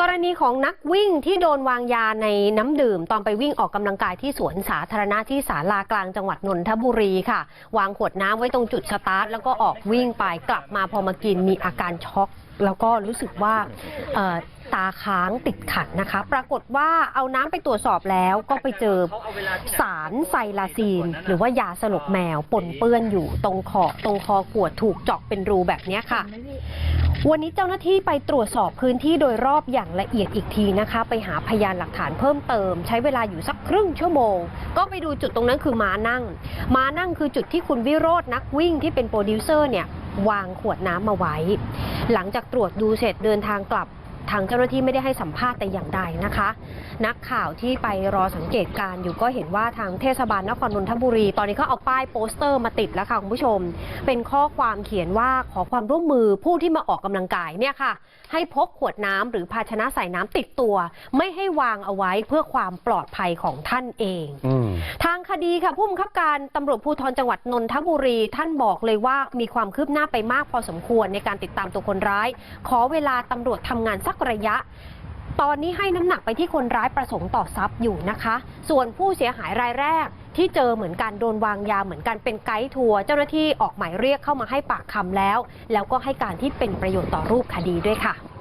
กรณีของนักวิ่งที่โดนวางยาในน้ำดื่ม ตอนไปวิ่งออกกำลังกายที่สวนสาธารณะที่ศาลากลางจังหวัดนนทบุรีค่ะ วางขวดน้ำไว้ตรงจุดสตาร์ทแล้วก็ออกวิ่งไปกลับมาพอมากินมีอาการช็อก แล้วก็รู้สึกว่าตาค้างติดขัดนะคะ ปรากฏว่าเอาน้ำไปตรวจสอบแล้วก็ไปเจอสารไซลาซีน หรือว่ายาสลบแมวปนเปื้อนอยู่ตรงคอตรงคอขวดถูกเจาะเป็นรูแบบนี้ค่ะ วันนี้เจ้าหน้าที่ไปตรวจสอบพื้นที่โดยรอบอย่างละเอียดอีกทีนะคะ ไปหาพยานหลักฐานเพิ่มเติม ใช้เวลาอยู่สักครึ่งชั่วโมง ก็ไปดูจุดตรงนั้นคือม้านั่ง ม้านั่งคือจุดที่คุณวิโรจน์นักวิ่งที่เป็นโปรดิวเซอร์เนี่ยวางขวดน้ำมาไว้ หลังจากตรวจดูเสร็จเดินทางกลับ ทางเจ้าหน้าที่ไม่ได้ให้สัมภาษณ์แต่อย่างใดนะคะ นักข่าวที่ไปรอสังเกตการณ์อยู่ก็เห็นว่าทางเทศบาลนครนนทบุรี ตอนนี้เขาเอาป้ายโปสเตอร์มาติดแล้วค่ะคุณผู้ชม เป็นข้อความเขียนว่าขอความร่วมมือผู้ที่มาออกกำลังกายเนี่ยค่ะ ให้พกขวดน้ำหรือภาชนะใส่น้ำติดตัว ไม่ให้วางเอาไว้เพื่อความปลอดภัยของท่านเองอืมทางคดีค่ะผู้บังคับการตำรวจภูธรจังหวัดนนทบุรี ท่านบอกเลยว่ามีความคืบหน้าไปมากพอสมควรในการติดตามตัวคนร้าย ขอเวลาตำรวจทำงานสักระยะ ตอนนี้ให้น้ำหนักไปที่คนร้ายประสงค์ต่อทรัพย์อยู่นะคะ ส่วนผู้เสียหายรายแรกที่เจอเหมือนกันโดนวางยาเหมือนกันเป็นไกด์ทัวร์เจ้าหน้าที่ออกหมายเรียกเข้ามาให้ปากคำแล้ว แล้วก็ให้การที่เป็นประโยชน์ต่อรูปคดีด้วยค่ะ